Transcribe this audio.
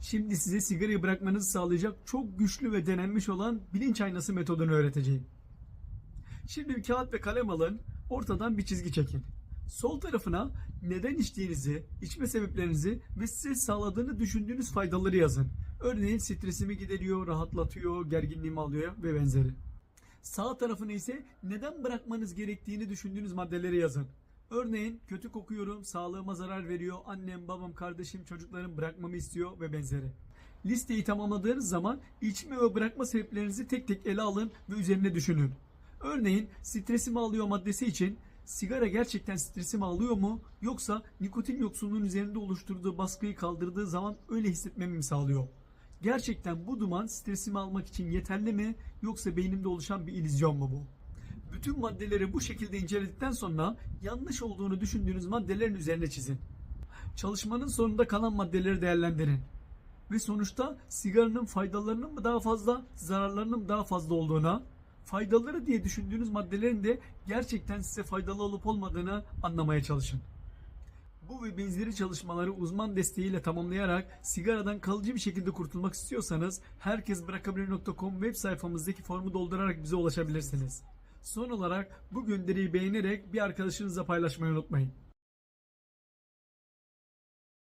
Şimdi size sigarayı bırakmanızı sağlayacak çok güçlü ve denenmiş olan bilinç aynası metodunu öğreteceğim. Şimdi bir kağıt ve kalem alın, ortadan bir çizgi çekin. Sol tarafına neden içtiğinizi, içme sebeplerinizi ve size sağladığını düşündüğünüz faydaları yazın. Örneğin stresimi gideriyor, rahatlatıyor, gerginliğimi alıyor ve benzeri. Sağ tarafına ise neden bırakmanız gerektiğini düşündüğünüz maddeleri yazın. Örneğin kötü kokuyorum, sağlığıma zarar veriyor, annem, babam, kardeşim, çocuklarım bırakmamı istiyor ve benzeri. Listeyi tamamladığınız zaman içme ve bırakma sebeplerinizi tek tek ele alın ve üzerine düşünün. Örneğin stresimi alıyor maddesi için sigara gerçekten stresimi alıyor mu yoksa nikotin yoksunluğun üzerinde oluşturduğu baskıyı kaldırdığı zaman öyle hissetmemi mi sağlıyor? Gerçekten bu duman stresimi almak için yeterli mi yoksa beynimde oluşan bir illüzyon mu bu? Bütün maddeleri bu şekilde inceledikten sonra yanlış olduğunu düşündüğünüz maddelerin üzerine çizin. Çalışmanın sonunda kalan maddeleri değerlendirin. Ve sonuçta sigaranın faydalarının mı daha fazla, zararlarının mı daha fazla olduğuna, faydaları diye düşündüğünüz maddelerin de gerçekten size faydalı olup olmadığını anlamaya çalışın. Bu ve benzeri çalışmaları uzman desteğiyle tamamlayarak sigaradan kalıcı bir şekilde kurtulmak istiyorsanız herkesbırakabilir.com web sayfamızdaki formu doldurarak bize ulaşabilirsiniz. Son olarak bu gönderiyi beğenerek bir arkadaşınızla paylaşmayı unutmayın.